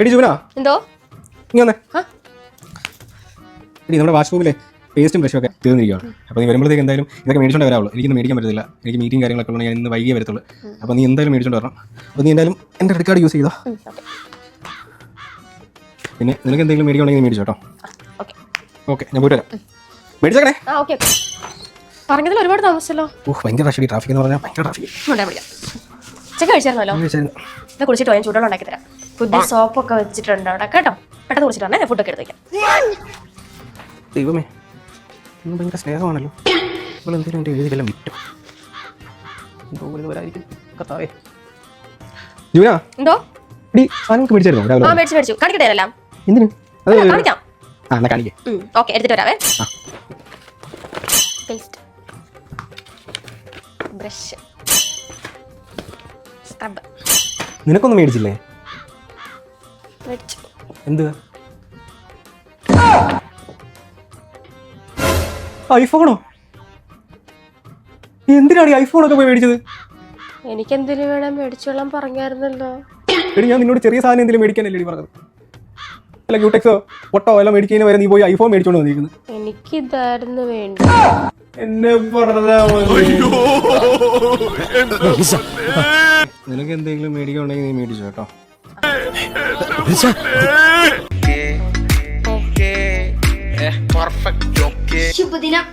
എടി ജൂന എന്തോ ഇനി വന്നേ എടി നമ്മുടെ വാഷ്റൂമിലെ പേസ്റ്റും ബ്രഷും ഒക്കെ തീർന്നിരിക്കുകയാണ് അപ്പോൾ നീ വരുമ്പോഴത്തേക്ക് എന്തായാലും ഇതൊക്കെ മേടിച്ചോണ്ട് വരാവുള്ളൂ എനിക്കൊന്നും മേടിക്കാൻ പറ്റത്തില്ല എനിക്ക് മീറ്റിംഗ് കാര്യങ്ങളൊക്കെ ഉള്ളത് ഞാൻ ഇന്ന് വൈകിയേ വരത്തുള്ളൂ അപ്പോൾ നീ എന്തായാലും മേടിച്ചോണ്ട് വരണം അപ്പോൾ നീ എന്തായാലും എന്റെ ക്രെഡിറ്റ് കാർഡ് യൂസ് ചെയ്തോ പിന്നെ നിനക്ക് എന്തെങ്കിലും മേടിക്കണമെങ്കിൽ നീ മേടിച്ചോ കേട്ടോ ഓക്കെ ഞാൻ പോയിട്ട് വരാം മേടിച്ചേക്കണേ ആ ഓക്കെ പറഞ്ഞതിൽ ഒരുപാട് താമസിച്ചല്ലോ ഭയങ്കര റഷ് ട്രാഫിക് എന്ന് പറഞ്ഞാൽ ഭയങ്കര ട്രാഫിക് ഉണ്ടാ വിളിക്കാം കഴിച്ചായിരുന്നല്ലോ ഇത് കുളിച്ചിട്ട് ഞാൻ ഉണ്ടാക്കി തരാം ഫുഡ് സോപ്പൊക്കെ വെച്ചിട്ടുണ്ട് അവിടെ. കേട്ടോ? പെട്ടെന്ന് കുളിച്ചിട്ടാണ് ഫുഡ് ഒക്കെ എടുത്തേക്കാം ദൈവമേ ഇന്ന് ഭയങ്കര സ്നേഹമാണല്ലോ. ഇപ്പോൾ എന്തെങ്കിലും എന്റെ എഴുതിയെല്ലാം വിറ്റു? എന്തോ ഒരു ഇത് വരാതിരിക്കും കത്താവേ ജൂന? എന്തോ? എടി സാധനങ്ങൾക്ക് മേടിച്ചായിരുന്നോ? ആ രാവിലെ മേടിച്ച് മേടിച്ചു. കാണിക്കട്ടെ എല്ലാം എന്തിന്? അത് അല്ല, കാണിക്കാം. ആ എന്നാ കാണിക്കേ. ഓക്കെ എടുത്തിട്ട് വരാവേ. ആ. പേസ്റ്റ് ബ്രഷ് സ്ക്രബ് നിനക്കൊന്നും മേടിച്ചില്ലേ? മേടിച്ചു എന്ത്? ഐഫോണോ എന്തിനാണ് ഈ ഐഫോണൊക്കെ പോയി മേടിച്ചത്? എനിക്ക് എന്തിനു വേണം മേടിച്ചോളാൻ പറഞ്ഞായിരുന്നല്ലോ. എടി ഞാൻ നിന്നോട് ചെറിയ സാധനം എന്തെങ്കിലും മേടിക്കാനല്ലേ എടി പറഞ്ഞത്. അല്ല ക്യൂടെക്സോ പൊട്ടോ എല്ലാം മേടിക്കുന്നതിന് വരെ നീ പോയി ഐഫോൺ മേടിച്ചോണ്ട് എനിക്ക് എനിക്കിതായിരുന്നു വേണ്ടി എന്നെ പറഞ്ഞാ നിനക്ക് എന്തെങ്കിലും മേടിക്കണമെങ്കിൽ നീ മേടിച്ചോ കേട്ടോ. Okay. Es perfect, okay. ശുഭദിനം